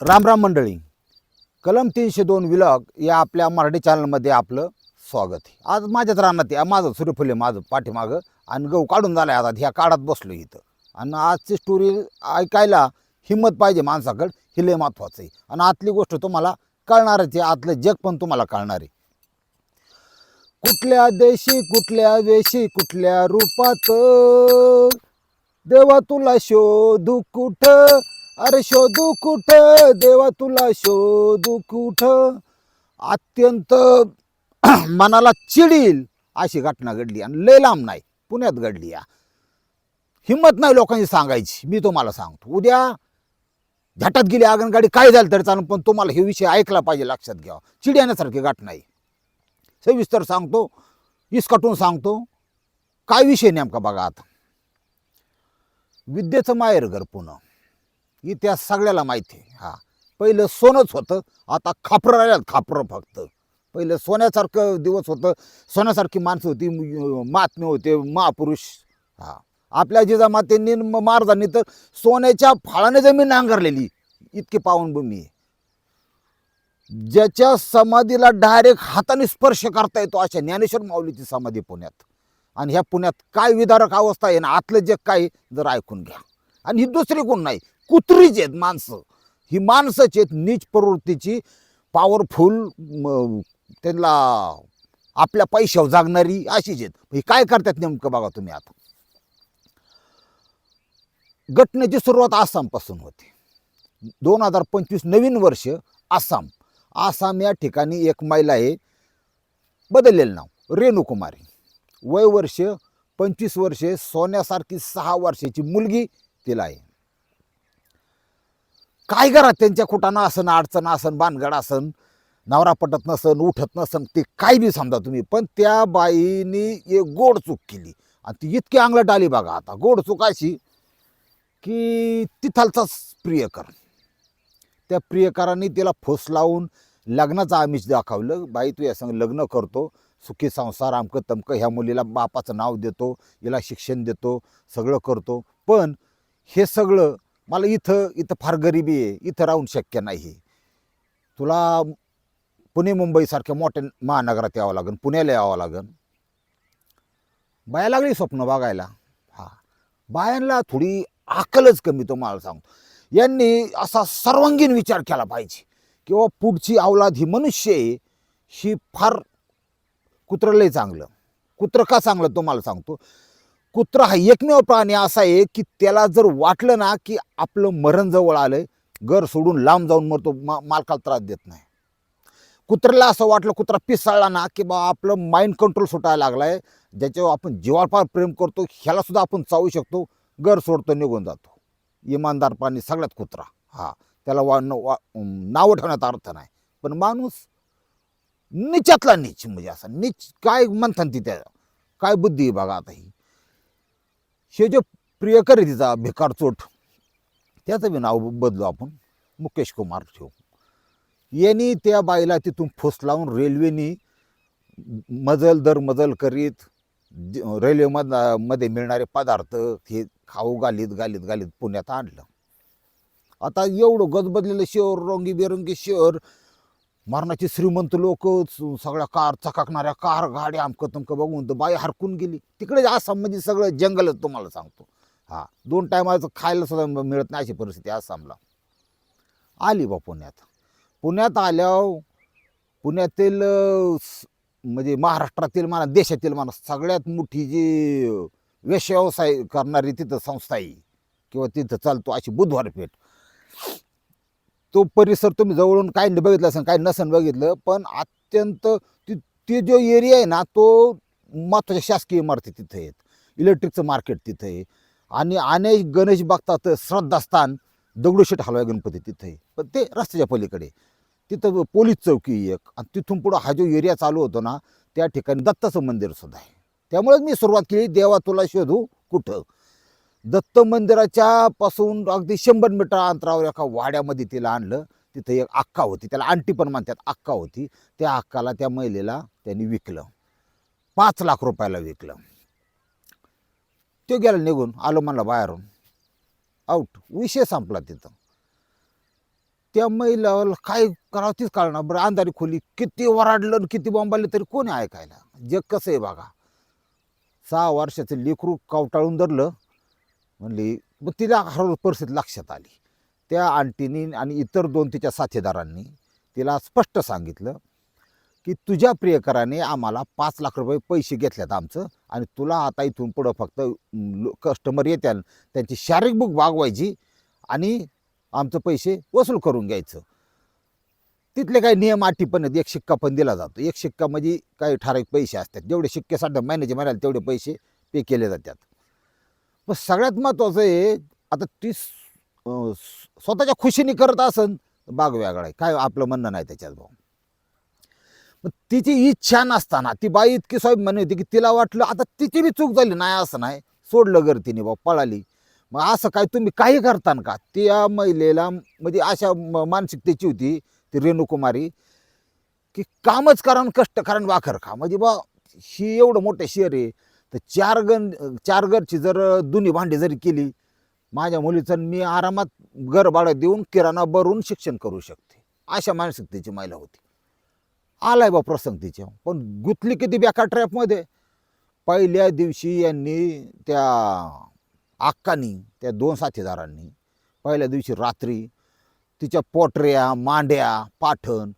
राम राम मंडळी. कलम तीनशे दोन विलॉग या आपल्या मराठी चॅनलमध्ये आपलं स्वागत आहे. आज माझ्याच रानात आहे माझं सूर्यफुले माझं पाठीमागं आणि गहू काढून झाला आहे आता ह्या काढात बसलो इथं. आणि आजची स्टोरी ऐकायला हिंमत पाहिजे माणसाकडं हे लय महत्त्वाचं आहे. आणि आतली गोष्ट तुम्हाला कळणारच आहे आतलं जग पण तुम्हाला कळणार आहे. कुठल्या देशी कुठल्या वेशी कुठल्या रूपात? देवा तुला शोधू कुठं? अरे शोधू कुठ? देवा तुला शोधू कुठ? अत्यंत मनाला चिडील अशी घटना घडली आणि लय लांब नाही पुण्यात घडली या. हिंमत नाही लोकांची सांगायची मी तुम्हाला सांगतो. उद्या झटात गेली आगनगाडी काय झालं तरी चालून पण तुम्हाला हे विषय ऐकला पाहिजे लक्षात घ्यावा चिडियाण्यासारखी घटना आहे. सविस्तर सांगतो इसकटून सांगतो. काय विषय नेमका बघा आता. विद्येचं माहेरघर पुणं. इतिहास सगळ्याला माहिती आहे. हा. पहिलं सोनंच होतं. आता खापरं राहिल्यात खापरं फक्त. पहिलं सोन्यासारखं दिवस होतं. सोन्यासारखी माणसं होती. महात्म्य महात्मे होते महापुरुष. हा. आपल्या जिजामातेंनी न म- तर सोन्याच्या फाळाने जमीन नांगरलेली. इतकी पावनभूमी आहे. ज्याच्या समाधीला डायरेक्ट हाताने स्पर्श करता येतो अशा ज्ञानेश्वर माऊलीची समाधी पुण्यात. आणि ह्या पुण्यात काय विदारक अवस्था आहे ना आतलं जग काय जर ऐकून घ्या. आणि ही दुसरी कोण नाही? कुत्रीच आहेत माणसं. ही माणसंच आहेत नीच प्रवृत्तीची. पॉवरफुल त्यांना आपल्या पैशावर जागणारी अशीच आहेत. ही काय करतात नेमकं बघा तुम्ही आता. घटनेची सुरुवात आसामपासून होते. दोन हजार पंचवीस नवीन वर्ष आसाम. आसाम या ठिकाणी एक महिला आहे. बदललेलं नाव रेणुकुमारी. वय वर्ष पंचवीस वर्षे सोन्यासारखी सहा वर्षाची मुलगी तिला आहे. काय करा त्यांच्या कुटानं असन अडचण असन बानगड असन नवरा पटत नसन उठत नसन ते काय बी समजा तुम्ही. पण त्या बाईनी एक गोड चूक केली. आणि ती इतकी अंगलट आली बघा आता. गोड चूक अशी की तिथालचाच प्रियकर. त्या प्रियकरांनी तिला फुस लावून लग्नाचं आमिष दाखवलं. बाई तू या संग लग्न करतो. सुखी संसार आमकं तमकं ह्या मुलीला बापाचं नाव देतो. हिला शिक्षण देतो. सगळं करतो. पण हे सगळं मला इथं इथं फार गरिबी आहे इथं राहून शक्य नाही. तुला पुणे मुंबईसारख्या मोठ्या महानगरात यावं लागेल पुण्याला यावं लागेल. बाया लागली स्वप्न बघायला. हा. बायांना थोडी अकलच कमी तुम्हाला सांगतो. यांनी असा सर्वांगीण विचार केला पाहिजे किंवा पुढची अवलाद ही मनुष्य आहे ही फार कुत्रलंही लय चांगलं. कुत्रं का चांगलं तुम्हाला सांगतो. कुत्रा हा एकमेव प्राणी असा आहे की त्याला जर वाटलं ना की आपलं मरण जवळ आलं घर सोडून लांब जाऊन मरतो मा मालकाला त्रास देत नाही. कुत्र्याला असं वाटलं कुत्रा पिसाळला ना की बा आपलं माइंड कंट्रोल सुटायला लागला आहे ज्याच्यावर आपण जीवापार प्रेम करतो ह्यालासुद्धा आपण चावू शकतो. घर सोडतो निघून जातो. इमानदार प्राणी सगळ्यात कुत्रा. हा त्याला वा न- वा नावं ठेवण्यात अर्थ नाही. पण माणूस नीचातला नीच म्हणजे असा नीच काय म्हणतात ती त्या काय बुद्धी आहे बघा आता ही. हे जे प्रियकर आहे तिचा भिकार चोट त्याचं बी नाव बदलू आपण. मुकेश कुमार ठेवू. यांनी त्या बाईला तिथून फुस लावून रेल्वेनी मजल दर मजल करीत रेल्वेमधमध्ये मिळणारे पदार्थ हे खाऊ घालीत घालीत घालीत पुण्यात आणलं. आता एवढं गजबजलेलं शहर रंगीबेरंगी शहर मरणाची श्रीमंत लोक सगळ्या कार चकाकणाऱ्या कार गाड्या अमकं तमकं बघून तर बाई हरकून गेली. तिकडे आसाममध्ये सगळं जंगल तुम्हाला सांगतो. हा दोन टायमाचं खायला सुद्धा मिळत नाही अशी परिस्थिती आसामला आली बा पुण्यात. पुण्यात आल्यावर पुण्यातील म्हणजे महाराष्ट्रातील म्हणा देशातील म्हणा सगळ्यात मोठी जी व्यवसाय करणारी तिथं संस्था आहे. किंवा तिथं चालतो अशी बुधवार पेठ तो परिसर तुम्ही जवळून काही बघितलं असेल काही नसन बघितलं पण अत्यंत ती ते जो एरिया आहे ना तो महत्त्वाच्या शासकीय इमारती तिथे आहेत. इलेक्ट्रिकचं मार्केट तिथे आहे. आणि अनेक गणेश बघतात श्रद्धास्थान दगडूशेठ हलवाई गणपती तिथे आहे. पण ते रस्त्याच्या पलीकडे तिथं पोलीस चौकी एक आणि तिथून पुढं हा जो एरिया चालू होतो ना त्या ठिकाणी दत्ताचं मंदिर सुद्धा आहे. त्यामुळेच मी सुरुवात केली देवा तुला शोधू कुठं? दत्त मंदिराच्या पासून अगदी शंभर मीटर अंतरावर एका वाड्यामध्ये तिला आणलं. तिथं एक अक्का होती. त्याला आंटी पण म्हणतात अक्का होती. त्या अक्काला त्या महिलेला त्यांनी विकलं. पाच लाख रुपयाला विकलं. तो गेला निघून आलो म्हणला बाहेरून. आऊट विषय संपला तिथं. त्या महिलाला काय करावं तीच कळणार बरं अंधारी खोली किती वराडलं आणि किती बॉम्बाले तरी कोणी ऐकायला जग कसं आहे बघा. सहा वर्षाचं लेकरू कावटाळून धरलं. म्हणली मग तिला हळूहळू परिस्थिती लक्षात आली. त्या आंटीनी आणि इतर दोन तिच्या साथीदारांनी तिला स्पष्ट सांगितलं की तुझ्या प्रियकराने आम्हाला पाच लाख रुपये पैसे घेतल्यात आमचं आणि तुला आता इथून पुढं फक्त कस्टमर येत्या त्यांची शारीरिक बुक वागवायची आणि आमचं पैसे वसूल करून घ्यायचं. तिथले काही नियम अटी पण आहेत एक शिक्का पण दिला जातो. एक शिक्का म्हणजे काही ठराविक पैसे असतात. जेवढे शिक्के साठ महिन्याचे महिन्याला तेवढे पैसे पे केले जातात. पण सगळ्यात महत्त्वाचं आहे आता ती स्वतःच्या खुशीने करत असन बाग वेगळा आहे. काय आपलं म्हणणं नाही त्याच्यात भाऊ. मग तिची इच्छा नसताना ती बाई इतकी साहेब म्हणे होती की तिला वाटलं आता तिची बी चूक झाली. नाही असं नाही. सोडलं घर तिने भाऊ पळाली. मग असं काय तुम्ही काही करतान का? त्या महिलेला म्हणजे अशा मानसिकतेची होती ती रेणुकुमारी की कामच करा कष्ट कारण वाखर खा. म्हणजे बा ही एवढं मोठं शहर आहे. तर चार गण चार घरची जर दोन्ही भांडी जरी केली माझ्या मुलीचं मी आरामात घर भाडं देऊन किराणा भरून शिक्षण करू शकते. अशा मानसिकतेची महिला होती. आलाय बा प्रसंग तिच्या. पण गुतली किती बेकार ट्रॅपमध्ये पहिल्या दिवशी यांनी त्या अक्कानी त्या दोन साथीदारांनी पहिल्या दिवशी रात्री तिच्या पोटऱ्या मांड्या पाठण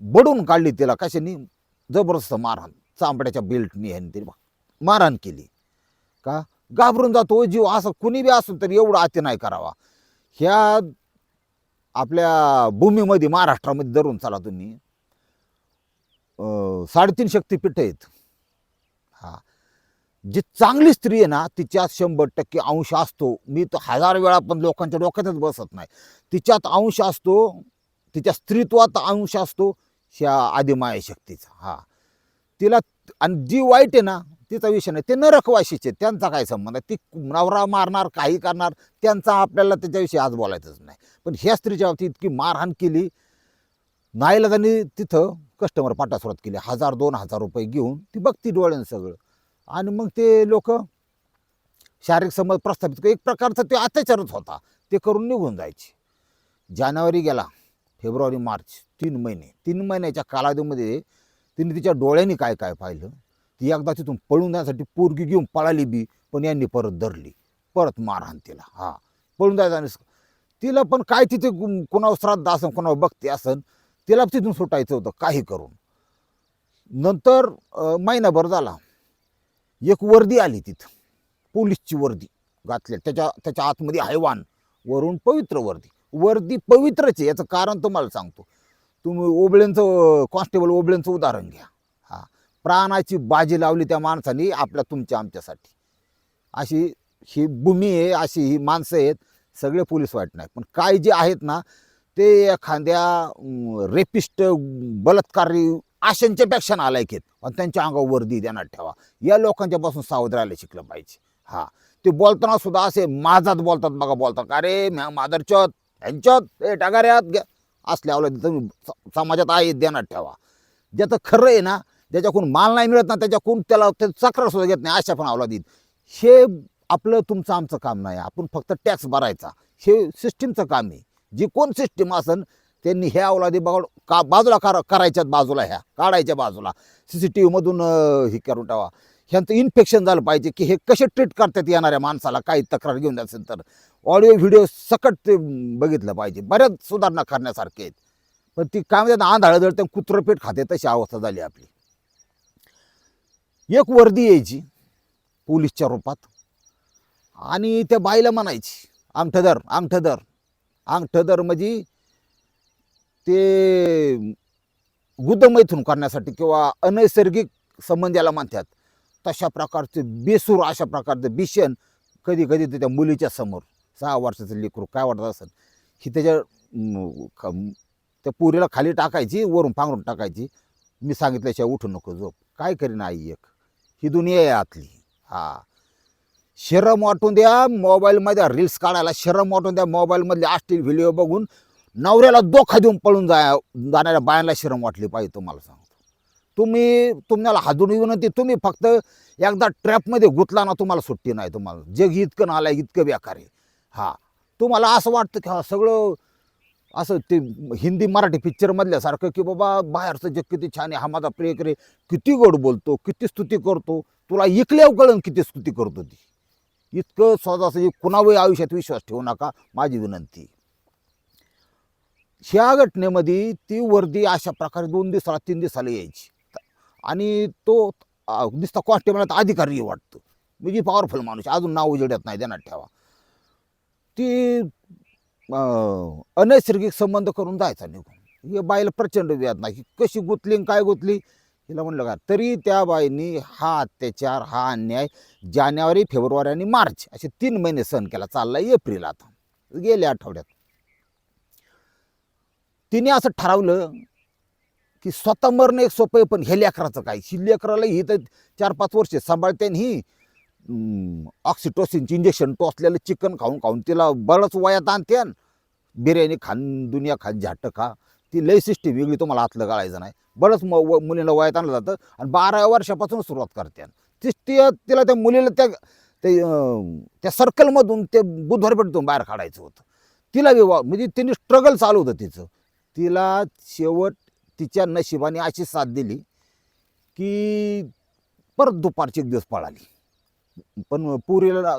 बडून काढली तिला. कशाने? जबरदस्त मारहाण. चांबड्याच्या बेल्टनी ह्यांनी तिला मारहाण केली. का? घाबरून जातो जीव असं कुणी बी असून तर एवढं अति नाही करावा. ह्या आपल्या भूमीमध्ये महाराष्ट्रामध्ये धरून चला तुम्ही. साडेतीन शक्तीपीठ आहेत. हा. जी चांगली स्त्री आहे ना तिच्यात शंभर टक्के अंश असतो. मी तर हजार वेळा पण लोकांच्या डोक्यातच बसत नाही. तिच्यात अंश असतो तिच्या स्त्रीत्वात अंश असतो ह्या आदिमाया शक्तीचा. हा. तिला आणि जी वाईट आहे ना तिचा विषय नाही. ते नरकवाशीचे त्यांचा काय संबंध आहे? ती नवरा मारणार काही करणार त्यांचा आपल्याला त्याच्याविषयी आज बोलायचंच नाही. पण ह्या स्त्रीच्या बाबतीत इतकी मारहाण केली. नाईलाजांनी तिथं कस्टमर पाठा सुरुवात केली. हजार दोन हजार रुपये घेऊन ती बघती डोळ्यानं सगळं. आणि मग ते लोक शारीरिक संबंध प्रस्थापित एक प्रकारचा ते अत्याचारच होता. ते करून निघून जायचे. जानेवारी गेला. फेब्रुवारी मार्च तीन महिने. तीन महिन्याच्या कालावधीमध्ये तिने तिच्या डोळ्यांनी काय काय पाहिलं? ती एकदा तिथून पळून जाण्यासाठी पोरगी घेऊन पळाली बी पण यांनी परत धरली. परत मारहाण तिला. हां. पळून जायचं आणि तिला पण काय तिथे कोणावर श्राद्ध असन कोणावर बघते असन तिला तिथून सुटायचं होतं काही करून. नंतर महिनाभर झाला. एक वर्दी आली तिथं. पोलीसची वर्दी घातल्या त्याच्या त्याच्या आतमध्ये हैवान वरून पवित्र वर्दी. वर्दी पवित्रच आहे याचं कारण तुम्हाला सांगतो. तुम्ही ओबळेंचं कॉन्स्टेबल ओबळेंचं उदाहरण घ्या. प्राणाची बाजी लावली त्या माणसाने आपल्या तुमच्या आमच्यासाठी. अशी ही भूमी आहे अशी ही माणसं आहेत सगळे पोलीस वाईट नाही पण काय जे आहेत ना ते एखाद्या रेपिस्ट बलात्कारी आशांच्यापेक्षा नालायक आहेत. आणि त्यांच्या अंगावर वर्दी देण्यात ठेवा. या लोकांच्या पासून सावध राहायला शिकलं पाहिजे. हा. ते बोलताना सुद्धा असे माझात बोलतात बघा बोलतात अरे म्या मादरच्यात ह्यांच्यात ए टागाऱ्यात घ्या. असल्या तुम्ही स- समाजात आहे देण्यात ठेवा. ज्याचं खरं आहे ना ज्याच्याकडून माल नाही मिळत ना त्याच्याकडून त्याला ते चक्र सुद्धा घेत नाही अशा पण अवलादीत हे आपलं तुमचं आमचं काम नाही. आपण फक्त टॅक्स भरायचा. हे सिस्टीमचं काम आहे. जी कोण सिस्टीम असन त्यांनी ह्या अवलादी बघ का बाजूला करा करायच्यात बाजूला ह्या काढायच्या बाजूला. सी सी टी व्हीमधून हे करून टावा ह्यांचं इन्फेक्शन झालं पाहिजे की हे कसे ट्रीट करतात येणाऱ्या माणसाला? काही तक्रार घेऊन जात असेल तर. ऑडिओ व्हिडिओ सकट ते बघितलं पाहिजे. बऱ्याच सुधारणा करण्यासारखे आहेत. पण ती काय म्हणतात आंधळं जळतं कुत्रपेट खाते तशी अवस्था झाली आपली. एक वर्दी यायची पोलीसच्या रूपात. आणि त्या बाईला म्हणायची अंगठधर अंगठधर अंगठधर म्हणजे ते गुदमैथून करण्यासाठी किंवा अनैसर्गिक संबंध याला म्हणतात. तशा प्रकारचे बेसूर अशा प्रकारचं भीषण कधी कधी त्या मुलीच्या समोर सहा वर्षाचं लेकरू काय वाटत असेल ही त्याच्या त्या पुरीला खाली टाकायची वरून पांघरून टाकायची मी सांगितल्याशिवाय उठू नको झोप. काय करीन आई एक? ही दुनिया आहे आतली. हा. शरम वाटून द्या मोबाईलमध्ये रील्स काढायला शरम वाटून द्या मोबाईलमधले अश्लील व्हिडिओ बघून नवऱ्याला दोखा देऊन पळून जा जाणाऱ्या बायांना शरम वाटली पाहिजे तुम्हाला सांगतो. तुम्ही तुम्हाला हादून विनंती तुम्ही फक्त एकदा ट्रॅपमध्ये गुतला ना तुम्हाला सुट्टी नाही तुम्हाला. जग इतकं नाला इतकं बेकार आहे. हा. तुम्हाला असं वाटतं की हा सगळं असं ते हिंदी मराठी पिक्चर मधल्यासारखं की बाबा बाहेरचं जग किती छान आहे हा माझा प्रियकरे किती गोड बोलतो किती स्तुती करतो तुला इकल्यावर कळण किती स्तुती करतो ती इतकं स्वतःचं कुणावरही आयुष्यात विश्वास ठेवू नका माझी विनंती. ह्या घटनेमध्ये ती वर्दी अशा प्रकारे दोन दिवसाला तीन दिवसाला यायची. आणि तो दिसता नुसता कॉन्स्टेबलात अधिकारी वाटतो. म्हणजे पॉवरफुल माणूस अजून नाव उजेडत नाही देणार ठेवा. ती अं, अनैसर्गिक संबंध करून जायचा निघून. हे बाईला प्रचंड वेदना ही कशी गुतली आणि काय गुतली? हिला म्हणलं का तरी त्या बाईनी हा अत्याचार हा अन्याय जानेवारी फेब्रुवारी आणि मार्च असे तीन महिने सहन केला. चालला एप्रिल आता. गेल्या आठवड्यात. तिने असं ठरवलं की स्वतः मरणं एक सोपं आहे पण हे लेकराचं काय? ही लेकराला ही तर चार पाच वर्ष सांभाळते आणि ही ऑक्सिटोसिनचे इंजेक्शन टोचलेलं चिकन खाऊन खाऊन तिला बरंच वयात आणते बिर्याणी खान दुनिया खान झाट खा. ती लय सिस्टीम वेगळी तुम्हाला आतलं गाळायचं नाही. बरंच म व- मुलीला वयात आणलं जातं आणि बारा वर्षापासून सुरुवात करते ती ती तिला त्या मुलीला त्या ते त्या सर्कलमधून ते बुधवार पेठतून बाहेर काढायचं होतं. तिला विवाह म्हणजे तिने स्ट्रगल चालू होतं तिचं. तिला शेवट तिच्या नशिबाने अशी साथ दिली की परत दुपारची एक दिवस पळाली. पण पुरीला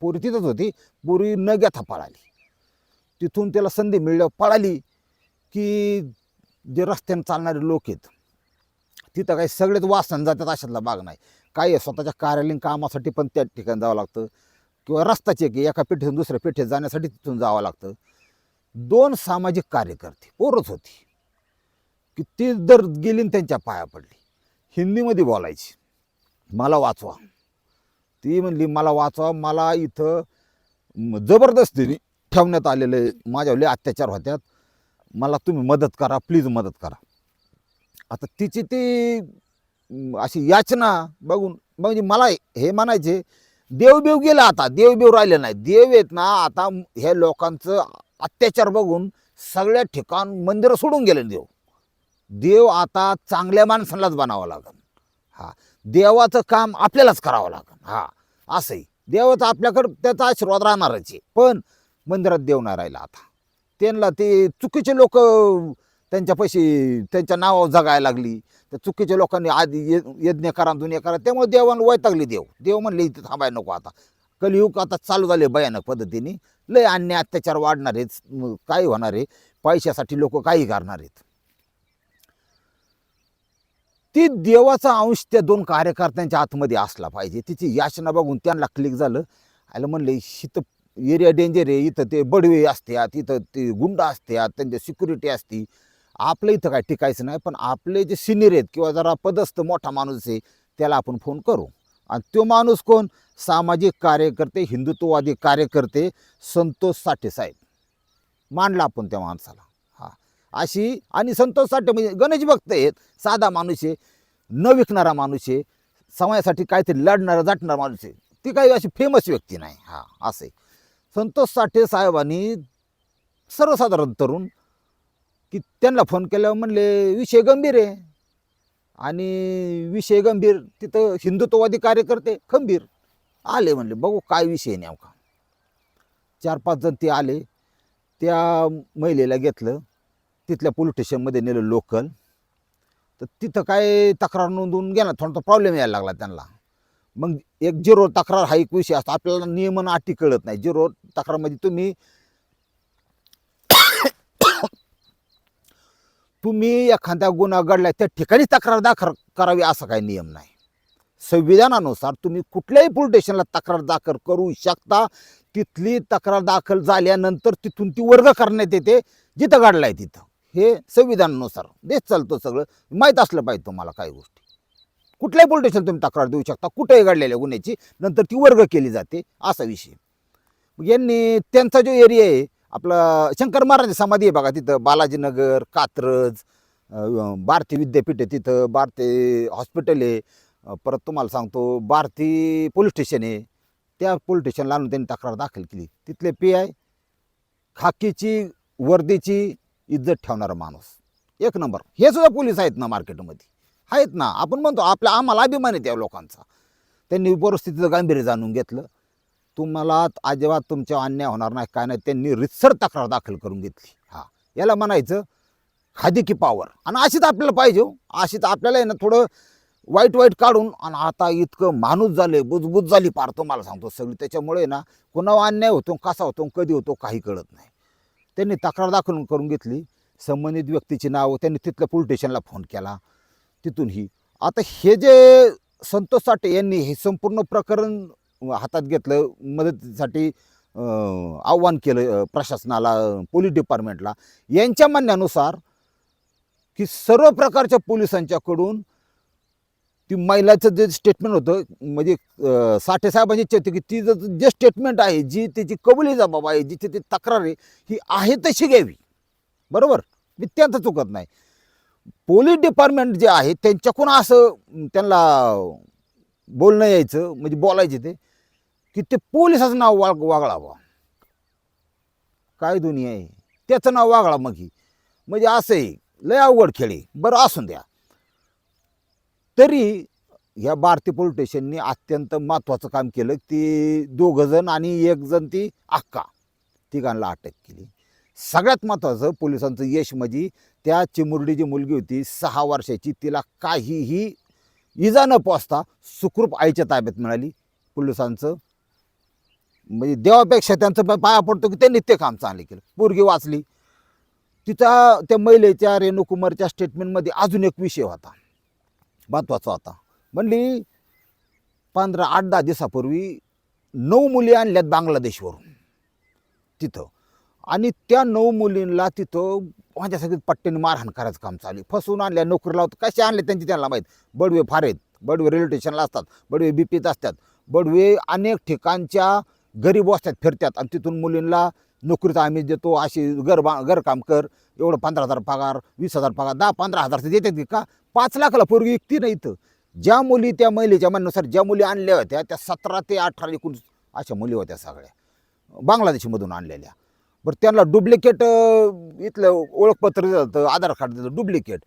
पुरी तिथंच होती. पुरी न घेता पळाली. तिथून त्याला संधी मिळल्यावर पळाली की जे रस्त्याने चालणारे लोक आहेत तिथं काही सगळेच वासन जातात अशातला भाग नाही. काही स्वतःच्या कार्यालयीन कामासाठी पण त्या ठिकाणी जावं लागतं. किंवा रस्ताचे की एका पेठेतून दुसऱ्या पेठेत जाण्यासाठी तिथून जावं लागतं. दोन सामाजिक कार्यकर्ते पोरच होती की ती जर गेली त्यांच्या पाया पडली. हिंदीमध्ये बोलायची. मला वाचवा. ती म्हणली मला वाचवा मला इथं जबरदस्तीने ठेवण्यात आलेले माझ्यावले अत्याचार होत्यात. मला तुम्ही मदत करा प्लीज मदत करा. आता तिची ती अशी याचना बघून म्हणजे मला हे म्हणायचे देवबेव गेला आता देवबेव राहिले नाही. देव येत ना आता हे लोकांचं अत्याचार बघून सगळ्या ठिकाण मंदिरं सोडून गेले देव. देव आता चांगल्या माणसांनाच बनावं लागेल हा देवाचं काम आपल्यालाच करावं लागेल हा असंही. देवाचं आपल्याकडं त्याचा आशीर्वाद राहणारच आहे. पण मंदिरात देव नाही राहिला आता. त्यांना ते चुकीचे लोक त्यांच्या पैसे त्यांच्या नावावर जगायला लागली. त्या चुकीच्या लोकांनी आधी यज्ञ करा दुनिया करा. त्यामुळे देवानं वैतागली देव. देव म्हणले इथे थांबायला नको आता. कलियुग आता चालू झाले भयानक पद्धतीने. लय अन्य अत्याचार वाढणार आहेत काही काय होणार. आहे पैशासाठी लोक काही करणार आहेत. ती देवाचा अंश त्या दोन कार्यकर्त्यांच्या आतमध्ये असला पाहिजे. तिची याचना बघून त्यांना क्लिक झालं. आयला म्हणले इथं एरिया डेंजर आहे. इथं ते बडवे असतात. इथं ते गुंड असतात. त्यांच्या सिक्युरिटी असती. आपलं इथं काय टिकायचं नाही. पण आपले जे सिनियर आहेत किंवा जरा पदस्थ मोठा माणूस आहे त्याला आपण फोन करू. आणि तो माणूस कोण? सामाजिक कार्यकर्ते हिंदुत्ववादी कार्यकर्ते संतोष साठे साहेब. मांडला आपण त्या माणसाला. अशी आणि संतोष साठे म्हणजे गणेश भक्त आहेत साधा माणूस आहे न विकणारा माणूस आहे समाजासाठी काहीतरी लढणारा जाटणारा माणूस आहे. ती काही अशी फेमस व्यक्ती नाही. हा असे संतोष साठे साहेबांनी सर्वसाधारण तरुण की त्यांना फोन केल्यावर म्हणले विषय गंभीर आहे. आणि विषय गंभीर तिथं हिंदुत्ववादी कार्यकर्ते खंबीर आले म्हणले बघू काय विषय नेमका. चार पाच जण ते आले त्या महिलेला घेतलं. तिथल्या पोलीस स्टेशनमध्ये नेलं लोकल तर तिथं काय तक्रार नोंदवून गेला थोडासा प्रॉब्लेम यायला लागला त्यांना. मग एक झिरो तक्रार हा एक विषय असतो. आपल्याला नियमन अटी कळत नाही. झिरो तक्रारमध्ये तुम्ही तुम्ही एखाद्या गुन्हा घडला त्या ठिकाणी तक्रार दाखल करावी असा काही नियम नाही. संविधानानुसार तुम्ही कुठल्याही पोलीस स्टेशनला तक्रार दाखल करू शकता. तिथली तक्रार दाखल झाल्यानंतर तिथून ती वर्ग करण्यात येते जिथं घडलाय तिथं. हे संविधानानुसार. देश चालतं सगळं. माहीत असलं पाहिजे तुम्हाला काही गोष्टी. कुठल्याही पोलीस स्टेशन तुम्ही तक्रार देऊ शकता. कुठेही घडलेल्या गुन्ह्याची. नंतर ती वर्ग केली जाते. असा विषय. यांनी त्यांचा जो एरिया आहे आपला शंकर महाराज समाधी आहे बघा तिथं. बालाजीनगर कात्रज भारती विद्यापीठ आहे तिथं. भारती हॉस्पिटल आहे. परत तुम्हाला सांगतो भारती पोलीस स्टेशन आहे. त्या पोलीस स्टेशनला आणून त्यांनी तक्रार दाखल केली. तिथले पी आय खाकीची वर्दीची इज्जत ठेवणारा माणूस. एक नंबर. हे सुद्धा पोलीस आहेत ना मार्केटमध्ये. आहेत ना. आपण म्हणतो आपल्या आम्हाला अभिमान आहे त्या लोकांचा. त्यांनी परिस्थितीचं गांभीर्य जाणून घेतलं. तुम्हाला अजिबात तुमच्या अन्याय होणार नाही काय नाही. त्यांनी रितसर तक्रार दाखल करून घेतली. हा. याला म्हणायचं खादी की पावर आणि अशीच आपल्याला पाहिजे हो. अशीच आपल्याला आहे ना थोडं वाईट वाईट काढून आणि आता इतकं माणूस झाले बुजबुज झाली पार. तुम्हाला सांगतो सगळी. त्याच्यामुळे ना कुणावर अन्याय होतो कसा होतो कधी होतो काही कळत नाही. त्यांनी तक्रार दाखल करून घेतली. संबंधित व्यक्तीची नावं त्यांनी तिथल्या पोलीस स्टेशनला फोन केला. तिथून ही. आता हे जे संतोष साठे यांनी हे संपूर्ण प्रकरण हातात घेतलं मदतीसाठी आव्हान केलं प्रशासनाला पोलीस डिपार्टमेंटला यांच्या म्हणण्यानुसार की सर्व प्रकारच्या पोलिसांच्याकडून ती महिलाचं जे स्टेटमेंट होतं म्हणजे साठेसाहेबांची साठे इच्छा होती की ती जर- जे स्टेटमेंट आहे जी त्याची कबुली जबाब आहे जी ती तक्रार आहे ही आहे तशी घ्यावी. बरोबर? मी त्यांचं चुकत नाही. पोलीस डिपार्टमेंट जे आहे त्यांच्याकडून असं त्यांना बोलणं यायचं म्हणजे बोलायचे ते की ते पोलिसाचं नाव वाग वागळावा. काय दुनिया आहे? त्याचं नाव वागळा मग ही. म्हणजे असं आहे लय अवघड खेळी बरं असून द्या. तरी ह्या भारती पोलीस स्टेशननी अत्यंत महत्त्वाचं काम केलं. ती दोघं जण आणि एक जण ती अक्का तिघांना अटक केली. सगळ्यात महत्त्वाचं पोलिसांचं यश म्हणजे त्या चिमुरडी जी मुलगी होती सहा वर्षाची तिला काहीही इजा न पोचता सुखरूप आईच्या ताब्यात मिळाली. पोलिसांचं म्हणजे देवापेक्षा त्यांचं पाया पडतो की त्यांनी ते काम चांगले केलं. पोरगी वाचली. तिचा त्या महिलेच्या रेणुकुमारच्या स्टेटमेंटमध्ये अजून एक विषय होता. महत्त्वाचा होता म्हणली पंधरा आठ दहा दिवसापूर्वी नऊ मुली आणल्यात बांगलादेशवरून. तिथं. आणि त्या नऊ मुलींना तिथं माझ्यासाठी पट्ट्याने मारहाण करायचं काम चालू फसवून आणल्या नोकरी होतं कसे आणले त्यांची त्यांना माहीत. बडवे फार आहेत. बडवे रेल्वे स्टेशनला असतात. बडवे बीपीत असतात. बडवे अनेक ठिकाणच्या गरीब असतात फिरतात आणि तिथून मुलींना नोकरीचा आम्ही देतो अशी घर बा घरकाम कर एवढं पंधरा हजार पगार वीस हजार पगार दहा पंधरा हजार ते देतात की का? पाच लाखाला पूर्वी विकती नाही इथं. ज्या मुली त्या महिलेच्या म्हणण्यानुसार ज्या मुली आणल्या होत्या त्या सतरा ते अठरा एकूण अशा मुली होत्या सगळ्या. बांगलादेशमधून आणलेल्या. बरं त्यांना डुप्लिकेट इथलं ओळखपत्र जातं आधार कार्ड देतं डुप्लिकेट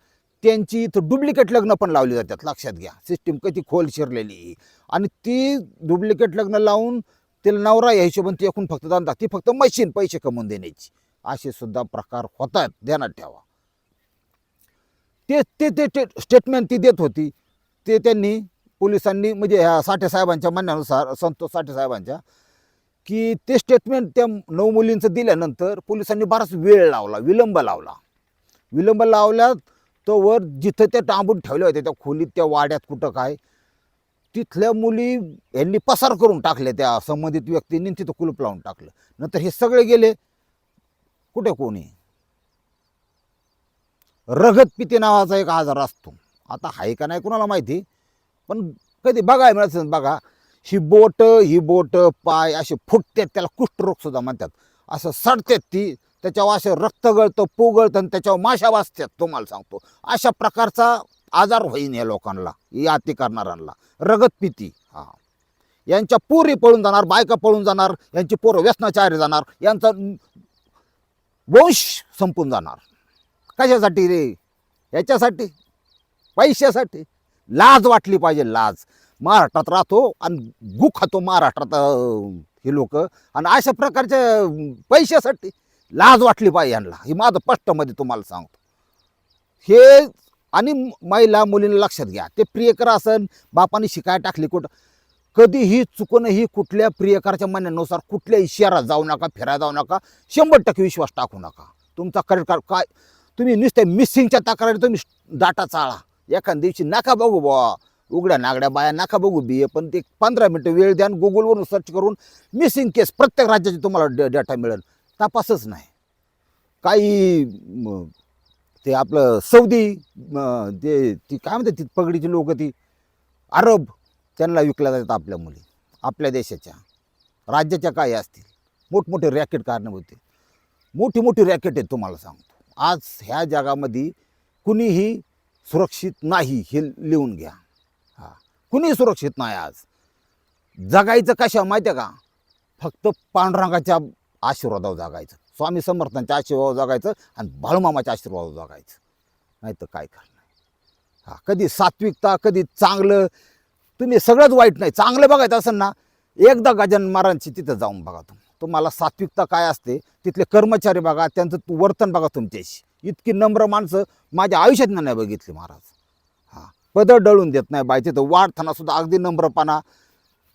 त्यांची इथं डुप्लिकेट लग्न पण लावली जातात लक्षात घ्या. सिस्टीम कधी खोल शिरलेली. आणि ती डुप्लिकेट लग्न लावून तिला नवरा या हिशोबाने ती एकूण फक्त धंदा. ती फक्त मशीन पैसे कमवून देण्याची. असे सुद्धा प्रकार होतात. ध्यानात ठेवा. ते ते ते स्टेटमेंट ती देत होती. ते त्यांनी पोलिसांनी म्हणजे ह्या साठे साहेबांच्या म्हणण्यानुसार संतोष साठे साहेबांच्या की ते स्टेटमेंट त्या नऊ मुलींचं दिल्यानंतर पोलिसांनी बराच वेळ लावला विलंब लावला. विलंब लावल्यात तो वर जिथं त्या टांबून ठेवल्या होत्या त्या खोलीत त्या वाड्यात कुठं काय तिथल्या मुली यांनी पसार करून टाकल्या त्या संबंधित व्यक्तींनी तिथं कुलूप लावून टाकलं. नंतर हे सगळे गेले. कुठे कोणी रगत पिते नावाचा एक आजार असतो. आता आहे का नाही कुणाला माहिती? पण कधी बघाय मिळत बघा ही बोट ही बोट पाय असे फुटतात त्याला कुष्ठरोग सुद्धा म्हणतात. असं सडतात ती त्याच्यावर असं रक्त गळतं पोगळतं आणि त्याच्यावर माशा वाचतात तुम्हाला सांगतो. अशा प्रकारचा आजार होईन या लोकांना या अति करणाऱ्यांना. रगत पिती हा. यांच्या पोरी पळून जाणार बायका पळून जाणार यांची पोरं व्यसनाचार्य जाणार यांचा वंश संपून जाणार. कशासाठी रे? याच्यासाठी? पैशासाठी? लाज वाटली पाहिजे लाज. महाराष्ट्रात राहतो आणि गु खातो महाराष्ट्रात हे लोक. आणि अशा प्रकारच्या पैशासाठी लाज वाटली पाहिजे यांना. हे माझं स्पष्टमध्ये तुम्हाला सांगतो. हे आणि महिला मुलींना लक्षात घ्या ते प्रियकर असन बापाने शिकाय टाकली कुठं? कधीही चुकूनही कुठल्या प्रियकराच्या म्हणण्यानुसार कुठल्याही शहरात जाऊ नका फिरायला जाऊ नका शंभर टक्के विश्वास टाकू नका. तुमचा करेक्ट कार्ड काय? तुम्ही नुसत्या मिसिंगच्या तक्रारी तुम्ही डाटा चाळा. एखाद्या दिवशी नका बघू बुवा उघड्या नागड्या बाया नका बघू बी पण ते पंधरा मिनटं वेळ द्या गुगलवरून सर्च करून मिसिंग केस प्रत्येक राज्याचे तुम्हाला डेटा मिळेल. तपासच नाही. काही ते आपलं सौदी ते ती काय म्हणतात ती पगडीची लोक ती अरब त्यांना विकल्या जातात आपल्या मुली आपल्या देशाच्या. राज्याच्या काय असतील मोठमोठे रॅकेट कारणीभूत होते. मोठी मोठी रॅकेट आहेत तुम्हाला सांगतो. आज ह्या जगामध्ये कुणीही सुरक्षित नाही हे लिहून घ्या. हां. कुणीही सुरक्षित नाही आज. जगायचं कशा माहिती आहे का? फक्त पांडुरंगाच्या आशीर्वादावर जगायचं. स्वामी समर्थांच्या आशीर्वाद जगायचं आणि बाळूमामाच्या आशीर्वाद जगायचं. नाही तर काय करणार? हा कधी सात्विकता कधी चांगलं. तुम्ही सगळंच वाईट नाही. चांगलं बघायचं असेल ना एकदा गजानन महाराजांची तिथं जाऊन बघा तुम्ही. तुम्हाला सात्विकता काय असते? तिथले कर्मचारी बघा त्यांचं वर्तन बघा तुमच्याशी. इतकी नम्र माणसं माझ्या आयुष्यात नाही बघितली महाराज. हां पदर डळून देत नाही बाय तिथं वाढतानासुद्धा अगदी नम्रपणा.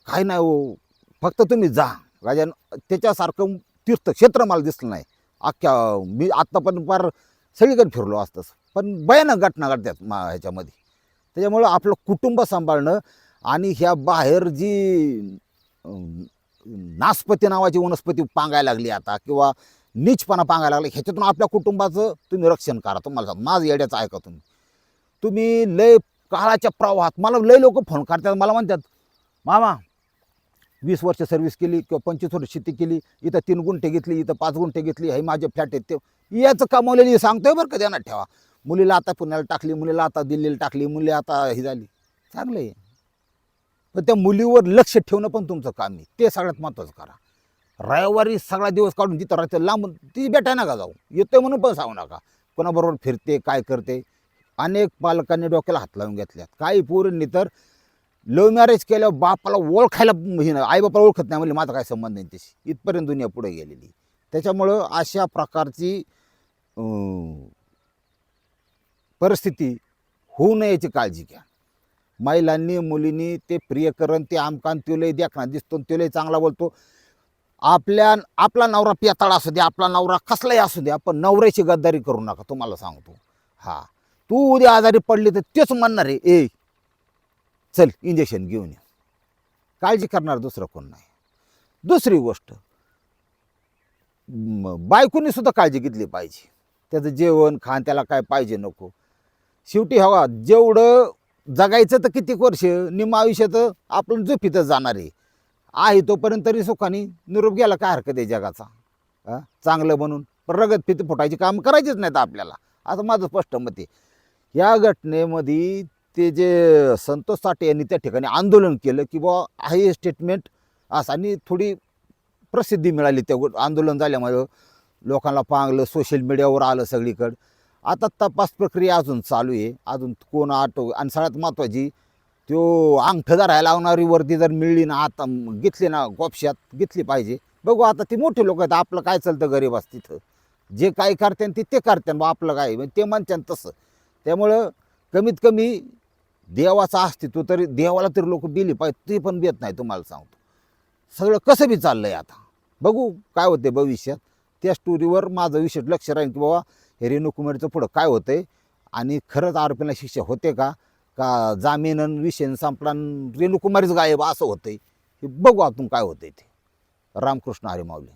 काही नाही हो फक्त तुम्ही जा. गजान त्याच्यासारखं तीर्थक्षेत्र मला दिसलं नाही. अख्ख्या मी आत्तापर्यंत फार सगळीकडे फिरलो असतंच पण भयानक घटना घडतात मा ह्याच्यामध्ये. त्याच्यामुळं आपलं कुटुंब सांभाळणं आणि ह्या बाहेर जी नासपती नावाची वनस्पती पांगायला लागली आता किंवा नीचपणा पांगायला लागली ह्याच्यातून आपल्या कुटुंबाचं तुम्ही रक्षण करा. तुम्हाला सांग माझं येड्याचं ऐका तुम्ही. तुम्ही लय काळाच्या प्रवाहात मला लय लोक फोन करतात मला म्हणतात मामा वीस वर्ष सर्व्हिस केली किंवा पंचवीस वर्ष शेती केली इथं तीन गुंठे घेतली इथं पाच गुंठे घेतली हे माझे फ्लॅट आहेत. ते याचं कमावलेली सांगतोय बरं का ध्यानात ठेवा. मुलीला आता पुण्याला टाकली मुलीला आता दिल्लीला टाकली मुली आता ही झाली. चांगलं आहे. पण त्या मुलीवर लक्ष ठेवणं पण तुमचं काम आहे. ते सगळ्यात महत्त्वाचं करा. रविवारी सगळा दिवस काढून जिथं राहते लांबून ती भेटाय नका जाऊ. येतोय म्हणून पण सांगू नका. कोणाबरोबर फिरते काय करते? अनेक पालकांनी डोक्याला हात लावून घेतल्यात. काही पोरींनी तर लव्ह मॅरेज केल्यावर बापाला ओळखायला हे नाही आईबापाला ओळखत नाही. म्हणजे माझा काय संबंध नाही त्याशी इथपर्यंत दुनिया पुढे गेलेली. त्याच्यामुळं अशा प्रकारची परिस्थिती होऊ नये याची काळजी घ्या. महिलांनी मुलींनी ते प्रियकरण ते आमकान तुलय देखना दिसतो तुलय चांगला बोलतो. आपल्या आपला नवरा पियाताळा असू द्या आपला नवरा कसलाही असू द्या पण नवऱ्याची गद्दारी करू नका तुम्हाला सांगतो. हा. तू उद्या आजारी पडली तर तेच म्हणणार आहे ए चल इंजेक्शन घेऊन ये. काळजी करणार दुसरं कोण नाही. दुसरी गोष्ट बायकोनीसुद्धा बायकोनी सुद्धा काळजी घेतली पाहिजे. त्याचं जेवण खाण त्याला काय पाहिजे नको. शेवटी हवा जेवढं जगायचं तर किती वर्ष निम आयुष्यात आपण झोपीतच जाणार आहे. आहे तोपर्यंत तरी सुखाने निरोप गेला काय हरकत आहे जगाचा? चांगलं म्हणून. पण रगत फिती फुटायची काम करायचीच नाहीत आपल्याला. असं माझं स्पष्ट मत आहे. या घटनेमध्ये ते जे संतोष साठे यांनी त्या ठिकाणी आंदोलन केलं की बुवा हे स्टेटमेंट असं. आणि थोडी प्रसिद्धी मिळाली त्या आंदोलन झाल्यामुळे. लोकांना पांगलं सोशल मीडियावर आलं सगळीकडं. आता तपास प्रक्रिया अजून चालू आहे. अजून कोण आटो आणि सगळ्यात महत्त्वाची तो अंगठं धरायला लावणारी वर्दी जर मिळली ना आता घेतली ना गोपशात घेतली पाहिजे. बघू आता ती मोठे लोक आहेत आपलं काय चालतं गरीब असं तिथं? जे काय करते ते ते करते बा आपलं काय? ते म्हणते तसं. त्यामुळं कमीत कमी देवाचं अस्तित्व तरी देवाला तरी लोक दिली पाहिजे ते पण देत नाही तुम्हाला सांगतो. सगळं कसं बी चाललं आहे आता. बघू काय होते भविष्यात. त्या स्टोरीवर माझं विशेष लक्ष राहील की बाबा हे रेणुकुमारीचं पुढं काय होतंय आणि खरंच आरोपीला शिक्षा होते का? का जामीन विषयन विषय संपला अन रेणुकुमारीच गायब असं होतंय? हे बघू आतून काय होतंय ते. रामकृष्ण हरी माऊली.